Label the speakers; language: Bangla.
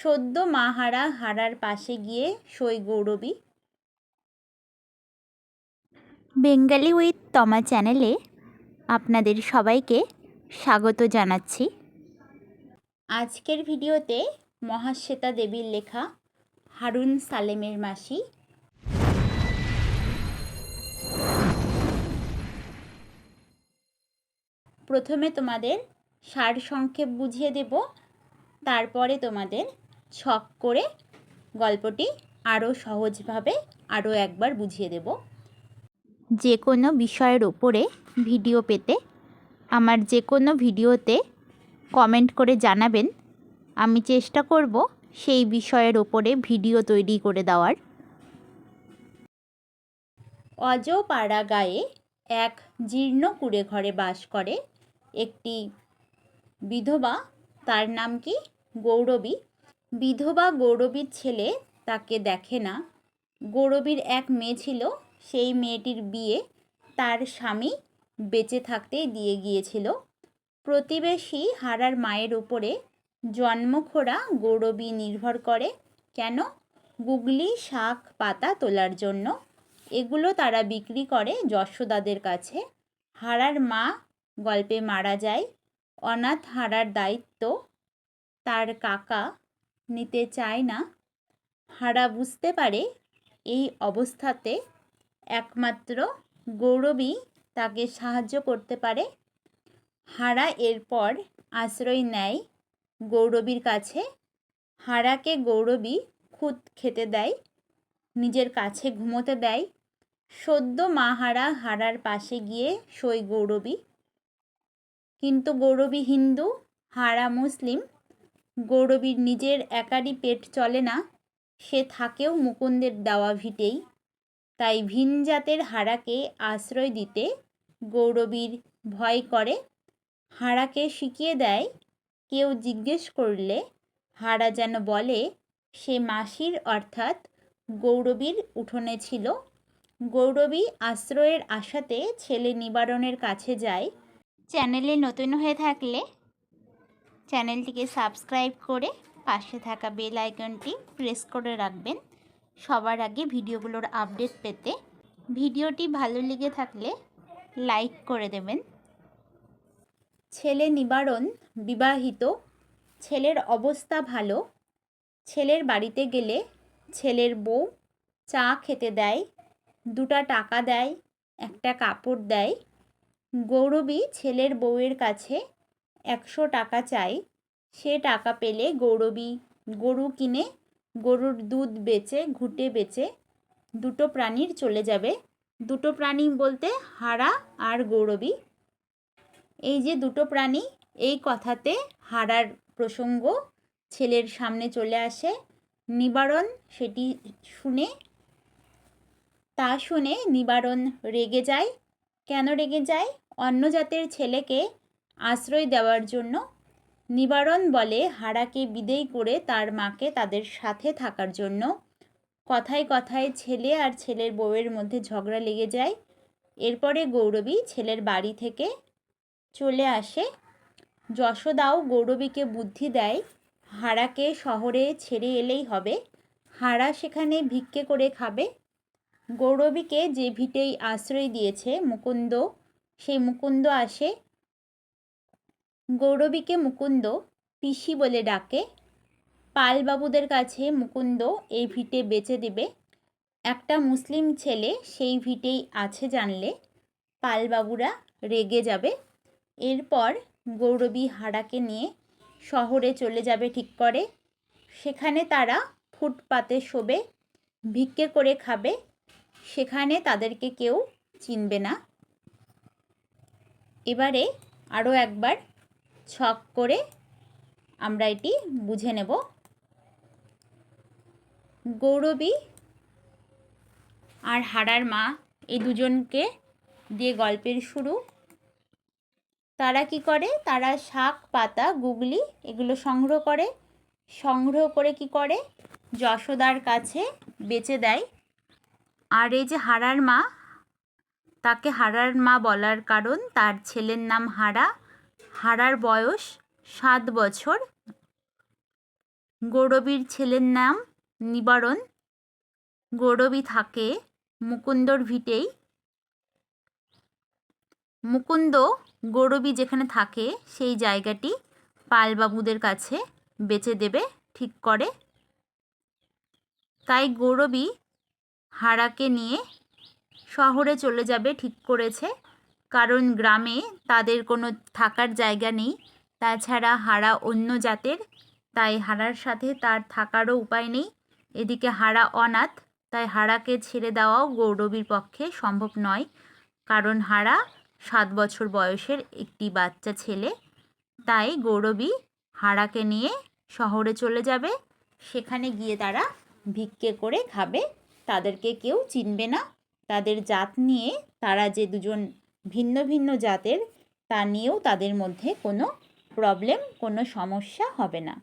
Speaker 1: সদ্য মাহারা হারার পাশে গিয়ে সই গৌরবী।
Speaker 2: বেঙ্গালি উইথ তমা চ্যানেলে আপনাদের সবাইকে স্বাগত জানাচ্ছি।
Speaker 1: আজকের ভিডিওতে মহাশ্বেতা দেবীর লেখা হারুন সালেমের মাসি। প্রথমে তোমাদের সারসংক্ষেপ বুঝিয়ে দেব তারপরে তোমাদের ছক করে গল্পটি আরও সহজভাবে আরও একবার বুঝিয়ে দেব।
Speaker 2: যে কোনো বিষয়ের ওপরে ভিডিও পেতে আমার যে কোনো ভিডিওতে কমেন্ট করে জানাবেন। আমি চেষ্টা করব সেই বিষয়ের ওপরে ভিডিও তৈরি করে দেওয়ার।
Speaker 1: অজপাড়া গায়ে এক জীর্ণ কুড়ে ঘরে বাস করে একটি বিধবা। তার নাম কি? গৌরবী। বিধবা গৌরবীর ছেলে তাকে দেখে না। গৌরবীর এক মেয়ে ছিল, সেই মেয়েটির বিয়ে তার স্বামী বেঁচে থাকতেই দিয়ে গিয়েছিল। প্রতিবেশী হারার মায়ের উপরে জন্মখোরা গৌরবী নির্ভর করে, কেন? গুগলি শাক পাতা তোলার জন্য। এগুলো তারা বিক্রি করে যশোদাদের কাছে। হারার মা গল্পে মারা যায়। অনাথ হারার দায়িত্ব তার কাকা নিতে চায় না। হারা বুঝতে পারে এই অবস্থাতে একমাত্র গৌরবী তাকে সাহায্য করতে পারে। হারা এরপর আশ্রয় নেয় গৌরবীর কাছে। হারাকে গৌরবী খুদ খেতে দেয়, নিজের কাছে ঘুমোতে দেয়। সদ্য মা হারা হারার পাশে গিয়ে সই গৌরবী। কিন্তু গৌরবী হিন্দু, হারা মুসলিম গৌরবীর নিজের একারই পেট চলে না, সে থাকেও মুকুন্দের দেওয়া ভিটেই। তাই ভিন জাতের হারাকে আশ্রয় দিতে গৌরবীর ভয় করে। হারাকে শিখিয়ে দেয়, কেউ জিজ্ঞেস করলে হারা যেন বলে, সে মাসির অর্থাৎ গৌরবীর উঠোনে ছিল। গৌরবী আশ্রয়ের আশাতে ছেলে নিবারণের কাছে যায়।
Speaker 2: চ্যানেলে নতুন হয়ে থাকলে চ্যানেলটিকে সাবস্ক্রাইব করে পাশে থাকা বেল আইকনটি প্রেস করে রাখবেন। সবার আগে ভিডিওগুলোর আপডেট পেতে ভিডিওটি ভালো লেগে থাকলে লাইক করে দেবেন।
Speaker 1: ছেলে নিবারণ বিবাহিত, ছেলের অবস্থা ভালো, ছেলের বাড়িতে গেলে ছেলের বউ চা খেতে দেয়, দুটা টাকা দেয়, একটা কাপড় দেয়। গৌরবী ছেলের বউয়ের কাছে একশো টাকা চায় সে টাকা পেলে গৌরবী, গরু কিনে, গরুর দুধ বেচে, ঘুটে বেচে দুটো প্রাণীর চলে যাবে। দুটো প্রাণী বলতে হারা আর গৌরবী। এই যে দুটো প্রাণী, এই কথাতে হারার প্রসঙ্গ ছেলের সামনে চলে আসে। নিবারণ সেটি শুনে, তা শুনে নিবারণ রেগে যায়। কেন রেগে যায়? অন্য জাতের ছেলেকে আশ্রয় দেওয়ার জন্য নিবারণ বলে হারাকে বিদেয় করে তার মাকে তাদের সাথে থাকার জন্য কথায় কথায় ছেলে আর ছেলের বউয়ের মধ্যে ঝগড়া লেগে যায়। এরপরে গৌরবী ছেলের বাড়ি থেকে চলে আসে। যশোদাও গৌরবীকে বুদ্ধি দেয়, হারাকে শহরে ছেড়ে এলেই হবে। হারা সেখানে ভিক্ষে করে খাবে। গৌরবীকে যে ভিটেই আশ্রয় দিয়েছে মুকুন্দ, সেই মুকুন্দ আসে গৌরবীকে মুকুন্দ পিসি বলে ডাকে। পালবাবুদের কাছে মুকুন্দ এই ভিটে বেচে দেবে। একটা মুসলিম ছেলে সেই ভিটেই আছে জানলে পালবাবুরা রেগে যাবে। এরপর গৌরবী হারাকে নিয়ে শহরে চলে যাবে ঠিক করে। সেখানে তারা ফুটপাতে শোবে, ভিক্ষে করে খাবে। সেখানে তাদেরকে কেউ চিনবে না। এবারে আরও একবার ছক করে আমরা এটি বুঝে নেব। গৌরবী আর হারার মা এই দুজনকে দিয়ে গল্পের শুরু। তারা কি করে? তারা শাক, পাতা, গুগলি এগুলো সংগ্রহ করে। সংগ্রহ করে কি করে? যশোদার কাছে বেচে দেয়। আর এই যে হারার মা, তাকে হারার মা বলার কারণ তার ছেলের নাম হারা। হারার বয়স সাত বছর। গৌরবীর ছেলের নাম নিবারণ। গৌরবী থাকে মুকুন্দর ভিটেই। মুকুন্দ, গৌরবী যেখানে থাকে সেই জায়গাটি পালবাবুদের কাছে বেচে দেবে, ঠিক করে। তাই গৌরবী হারাকে নিয়ে শহরে চলে যাবে, ঠিক করেছে। কারণ গ্রামে তাদের কোনো থাকার জায়গা নেই। তাছাড়া হারা অন্য জাতের, তাই হারার সাথে তার থাকারও উপায় নেই। এদিকে হারা অনাথ, তাই হারাকে ছেড়ে দেওয়াও গৌরবীর পক্ষে সম্ভব নয়। কারণ হারা সাত বছর বয়সের একটি বাচ্চা ছেলে। তাই গৌরবী হারাকে নিয়ে শহরে চলে যাবে। সেখানে গিয়ে তারা ভিক্ষে করে খাবে। তাদেরকে কেউ চিনবে না। তাদের জাত নিয়ে তারা যে দুজন ভিন্ন ভিন্ন জাতের তা নিয়েও তাদের মধ্যে কোনো প্রবলেম কোনো সমস্যা হবে না।